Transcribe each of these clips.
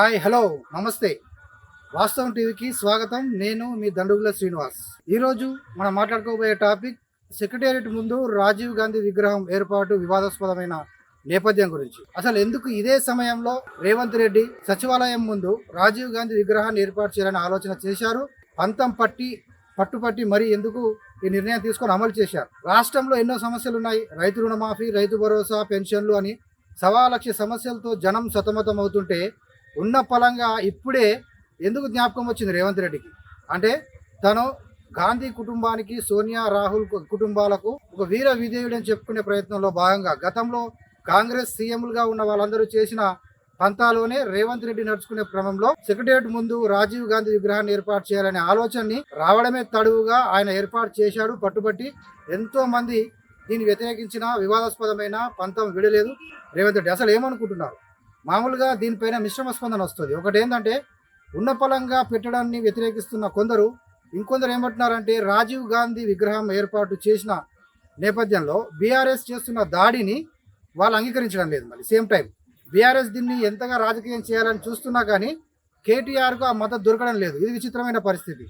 Hi hello నమస్తే. వాస్తవం టీవీకి స్వాగతం. నేను మీ దండుగుల శ్రీనివాస్. ఈరోజు మనం మాట్లాడుకోబోయే టాపిక్ సెక్రటేరియట్ ముందు రాజీవ్ గాంధీ విగ్రహం ఏర్పాటు వివాదాస్పదమైన నేపథ్యం గురించి. అసలు ఎందుకు ఇదే సమయంలో రేవంత్ రెడ్డి సచివాలయం ముందు రాజీవ్ గాంధీ విగ్రహాన్ని ఏర్పాటు చేయాలని ఆలోచన చేశారు? పంతం పట్టి పట్టుపట్టి మరి ఎందుకు ఈ నిర్ణయం తీసుకొని అమలు చేశారు? రాష్ట్రంలో ఎన్నో సమస్యలు ఉన్నాయి రైతు రుణమాఫీ రైతు భరోసా పెన్షన్లు అని సవా లక్ష సమస్యలతో జనం సతమతం అవుతుంటే ఉన్న పలంగా ఇప్పుడే ఎందుకు జ్ఞాపకం వచ్చింది రేవంత్ రెడ్డికి? అంటే తను గాంధీ కుటుంబానికి సోనియా రాహుల్ కుటుంబాలకు ఒక వీర విధేయుడు అని చెప్పుకునే ప్రయత్నంలో భాగంగా గతంలో కాంగ్రెస్ సీఎంలుగా ఉన్న వాళ్ళందరూ చేసిన పంతాలోనే రేవంత్ రెడ్డి నడుచుకునే క్రమంలో సెక్రటరియట్ ముందు రాజీవ్ గాంధీ విగ్రహాన్ని ఏర్పాటు చేయాలనే ఆలోచనని రావడమే తడువుగా ఆయన ఏర్పాటు చేశాడు. పట్టుబట్టి ఎంతో మంది దీన్ని వ్యతిరేకించిన వివాదాస్పదమైన పంతం విడలేదు రేవంత్ రెడ్డి. అసలు ఏమనుకుంటున్నారు? మామూలుగా దీనిపైన మిశ్రమ స్పందన వస్తుంది. ఒకటి ఏంటంటే ఉన్న పెట్టడాన్ని వ్యతిరేకిస్తున్న కొందరు ఇంకొందరు ఏమంటున్నారంటే రాజీవ్ గాంధీ విగ్రహం ఏర్పాటు చేసిన నేపథ్యంలో బీఆర్ఎస్ చేస్తున్న దాడిని వాళ్ళు అంగీకరించడం లేదు మళ్ళీ సేమ్ టైం. బీఆర్ఎస్ దీన్ని ఎంతగా రాజకీయం చేయాలని చూస్తున్నా కానీ కేటీఆర్కు ఆ మద్దతు దొరకడం లేదు. ఇది విచిత్రమైన పరిస్థితి.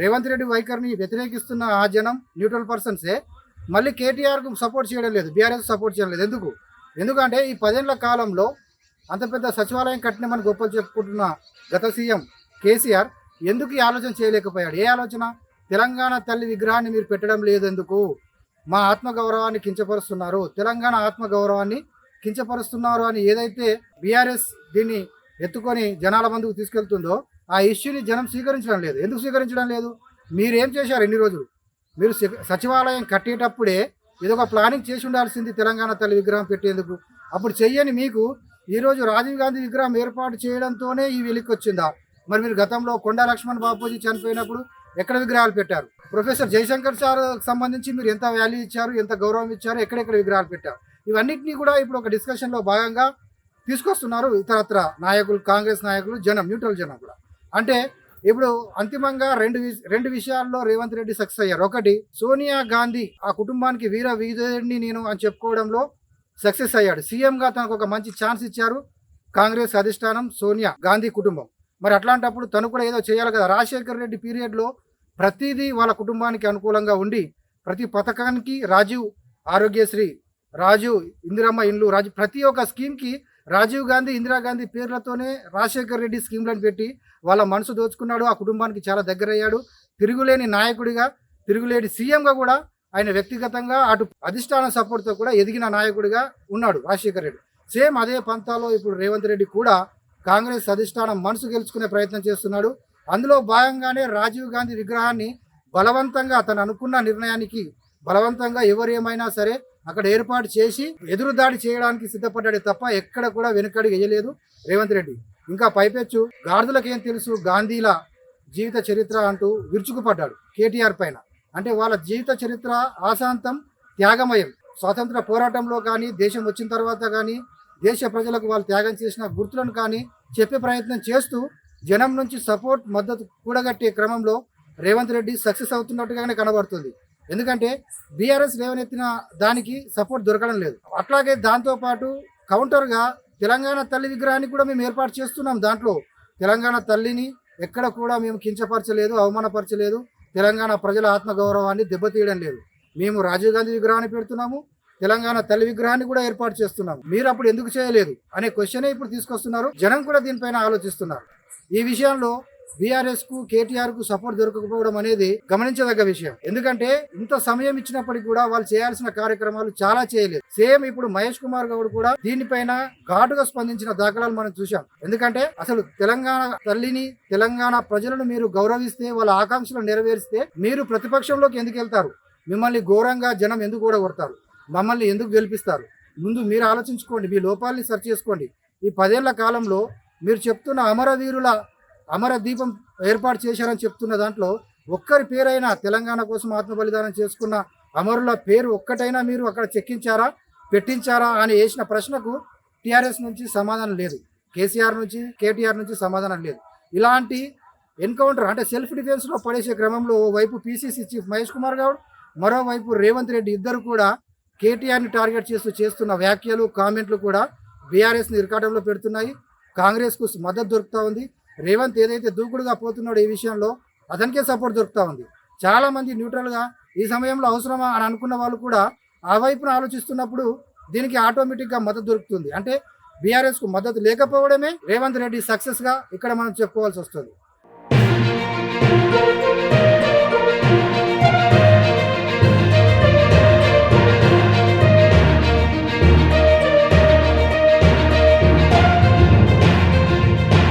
రేవంత్ రెడ్డి వైఖరిని వ్యతిరేకిస్తున్న ఆ జనం న్యూట్రల్ పర్సన్సే. మళ్ళీ కేటీఆర్కు సపోర్ట్ చేయడం లేదు. బీఆర్ఎస్ సపోర్ట్ చేయడం లేదు. ఎందుకు? ఎందుకంటే ఈ పదేళ్ళ కాలంలో అంత పెద్ద సచివాలయం కట్టినామని గొప్పలు చెప్పుకుంటున్న గత సీఎం కేసీఆర్ ఎందుకు ఈ ఆలోచన చేయలేకపోయాడు? ఏ ఆలోచన? తెలంగాణ తల్లి విగ్రహాన్ని మీరు పెట్టడం లేదెందుకు? మా ఆత్మగౌరవాన్ని కించపరుస్తున్నారు. తెలంగాణ ఆత్మగౌరవాన్ని కించపరుస్తున్నారు అని ఏదైతే బీఆర్ఎస్ దీన్ని ఎత్తుకొని జనాల ముందుకు తీసుకెళ్తుందో ఆ ఇష్యూని జనం స్వీకరించడం లేదు. ఎందుకు స్వీకరించడం లేదు? మీరేం చేశారు ఎన్ని రోజులు? మీరు సచివాలయం కట్టేటప్పుడే ఇదొక ప్లానింగ్ చేసి ఉండాల్సింది తెలంగాణ తల్లి విగ్రహం పెట్టేందుకు. అప్పుడు చెయ్యని మీకు ఈరోజు రాజీవ్ గాంధీ విగ్రహం ఏర్పాటు చేయడంతోనే ఈ వెలికి వచ్చిందా? మరి మీరు గతంలో కొండా లక్ష్మణ్ బాపూజీ చనిపోయినప్పుడు ఎక్కడ విగ్రహాలు పెట్టారు? ప్రొఫెసర్ జయశంకర్ సార్ సంబంధించి మీరు ఎంత వాల్యూ ఇచ్చారు ఎంత గౌరవం ఇచ్చారు ఎక్కడెక్కడ విగ్రహాలు పెట్టారు? ఇవన్నింటినీ కూడా ఇప్పుడు ఒక డిస్కషన్లో భాగంగా తీసుకొస్తున్నారు ఇతరత్ర నాయకులు కాంగ్రెస్ నాయకులు జనం న్యూట్రల్ జనం కూడా. అంటే ఇప్పుడు అంతిమంగా రెండు వి- రెండు విషయాల్లో రేవంత్ రెడ్డి సక్సెస్ అయ్యారు. ఒకటి సోనియా గాంధీ ఆ కుటుంబానికి వీర వీధుడిని నేను అని చెప్పుకోవడంలో సక్సెస్ అయ్యాడు. సీఎంగా తనకు ఒక మంచి ఛాన్స్ ఇచ్చారు కాంగ్రెస్ అధిష్టానం సోనియా గాంధీ కుటుంబం. మరి అట్లాంటప్పుడు తను కూడా ఏదో చేయాలి కదా. రాజశేఖర్ రెడ్డి పీరియడ్లో ప్రతిదీ వాళ్ళ కుటుంబానికి అనుకూలంగా ఉండి ప్రతి పథకానికి రాజీవ్ ఆరోగ్యశ్రీ రాజీవ్ ఇందిరమ్మ ఇండ్లు రాజు ప్రతి ఒక్క స్కీమ్కి రాజీవ్ గాంధీ ఇందిరాగాంధీ పేర్లతోనే రాజశేఖర్ రెడ్డి స్కీమ్లను పెట్టి వాళ్ళ మనసు దోచుకున్నాడు. ఆ కుటుంబానికి చాలా దగ్గరయ్యాడు. తిరుగులేని నాయకుడిగా తిరుగులేని సీఎంగా కూడా ఆయన వ్యక్తిగతంగా అటు అధిష్టాన సపోర్ట్తో కూడా ఎదిగిన నాయకుడిగా ఉన్నాడు రాజశేఖర్ రెడ్డి. సేమ్ అదే పంతాలో ఇప్పుడు రేవంత్ రెడ్డి కూడా కాంగ్రెస్ అధిష్టానం మనసు గెలుచుకునే ప్రయత్నం చేస్తున్నాడు. అందులో భాగంగానే రాజీవ్ గాంధీ విగ్రహాన్ని బలవంతంగా తను అనుకున్న నిర్ణయానికి బలవంతంగా ఎవరేమైనా సరే అక్కడ ఏర్పాటు చేసి ఎదురుదాడి చేయడానికి సిద్ధపడ్డాడే తప్ప ఎక్కడ కూడా వెనుకడి వేయలేదు రేవంత్ రెడ్డి. ఇంకా పైపెచ్చు గాడిదలకేం ఏం తెలుసు గాంధీల జీవిత చరిత్ర అంటూ విరుచుకుపడ్డాడు కేటీఆర్ పైన. అంటే వాళ్ళ జీవిత చరిత్ర ఆశాంతం త్యాగమయం. స్వాతంత్ర పోరాటంలో కానీ దేశం వచ్చిన తర్వాత కానీ దేశ ప్రజలకు వాళ్ళు త్యాగం చేసిన గుర్తులను కానీ చెప్పే ప్రయత్నం చేస్తూ జనం నుంచి సపోర్ట్ మద్దతు కూడగట్టే క్రమంలో రేవంత్ రెడ్డి సక్సెస్ అవుతున్నట్టుగానే కనబడుతుంది. ఎందుకంటే బీఆర్ఎస్ లేవనెత్తిన దానికి సపోర్ట్ దొరకడం లేదు. అట్లాగే దాంతోపాటు కౌంటర్గా తెలంగాణ తల్లి విగ్రహాన్ని కూడా మేము ఏర్పాటు చేస్తున్నాం దాంట్లో. తెలంగాణ తల్లిని ఎక్కడ కూడా మేము కించపరచలేదు అవమానపరచలేదు. తెలంగాణ ప్రజల ఆత్మగౌరవాన్ని దెబ్బతీయడం లేదు. మేము రాజీవ్ గాంధీ విగ్రహాన్ని పెడుతున్నాము తెలంగాణ తల్లి విగ్రహాన్ని కూడా ఏర్పాటు చేస్తున్నాం మీరు అప్పుడు ఎందుకు చేయలేదు? అనే క్వశ్చనే ఇప్పుడు తీసుకొస్తున్నారు. జనం కూడా దీనిపైన ఆలోచిస్తున్నారు. ఈ విషయంలో బీఆర్ఎస్కు కేటీఆర్కు సపోర్ట్ దొరకకపోవడం అనేది గమనించదగ్గ విషయం. ఎందుకంటే ఇంత సమయం ఇచ్చినప్పటికీ కూడా వాళ్ళు చేయాల్సిన కార్యక్రమాలు చాలా చేయలేదు. సేమ్ ఇప్పుడు మహేష్ కుమార్ గౌడ్ కూడా దీనిపైన ఘాటుగా స్పందించిన దాఖలాలు మనం చూసాం ఎందుకంటే అసలు తెలంగాణ తల్లిని తెలంగాణ ప్రజలను మీరు గౌరవిస్తే వాళ్ళ ఆకాంక్షలు నెరవేరిస్తే మీరు ప్రతిపక్షంలోకి ఎందుకు వెళ్తారు? మిమ్మల్ని ఘోరంగా జనం ఎందుకు కూడా కొడతారు మమ్మల్ని ఎందుకు గెలిపిస్తారు? ముందు మీరు ఆలోచించుకోండి మీ లోపాలని సరి చేసుకోండి. ఈ పదేళ్ళ కాలంలో మీరు చెప్తున్న అమరవీరుల అమర దీపం ఏర్పాటు చేశారని చెప్తున్న దాంట్లో ఒక్కరి పేరైనా తెలంగాణ కోసం ఆత్మ బలిదానం చేసుకున్న అమరుల పేరు ఒక్కటైనా మీరు అక్కడ చెక్కించారా పెట్టించారా అని వేసిన ప్రశ్నకు టీఆర్ఎస్ నుంచి సమాధానం లేదు. కేసీఆర్ నుంచి కేటీఆర్ నుంచి సమాధానం లేదు. ఇలాంటి ఎన్కౌంటర్ అంటే సెల్ఫ్ డిఫెన్స్లో పడేసే క్రమంలో ఓవైపు పీసీసీ చీఫ్ మహేష్ కుమార్ గౌడ్ మరోవైపు రేవంత్ రెడ్డి ఇద్దరు కూడా కేటీఆర్ని టార్గెట్ చేస్తూ చేస్తున్న వ్యాఖ్యలు కామెంట్లు కూడా బీఆర్ఎస్ని ఇరకాటంలో పెడుతున్నాయి. కాంగ్రెస్కు మద్దతు దొరుకుతూ ఉంది. రేవంత్ ఏదైతే దూకుడుగా పోతున్నాడో ఈ విషయంలో అతనికే సపోర్ట్ దొరుకుతూ ఉంది. చాలామంది న్యూట్రల్గా ఈ సమయంలో అవసరమా అని అనుకున్న వాళ్ళు కూడా ఆ వైపున ఆలోచిస్తున్నప్పుడు దీనికి ఆటోమేటిక్గా మద్దతు దొరుకుతుంది. అంటే బీఆర్ఎస్కు మద్దతు లేకపోవడమే రేవంత్ రెడ్డి సక్సెస్గా ఇక్కడ మనం చెప్పుకోవాల్సి వస్తుంది.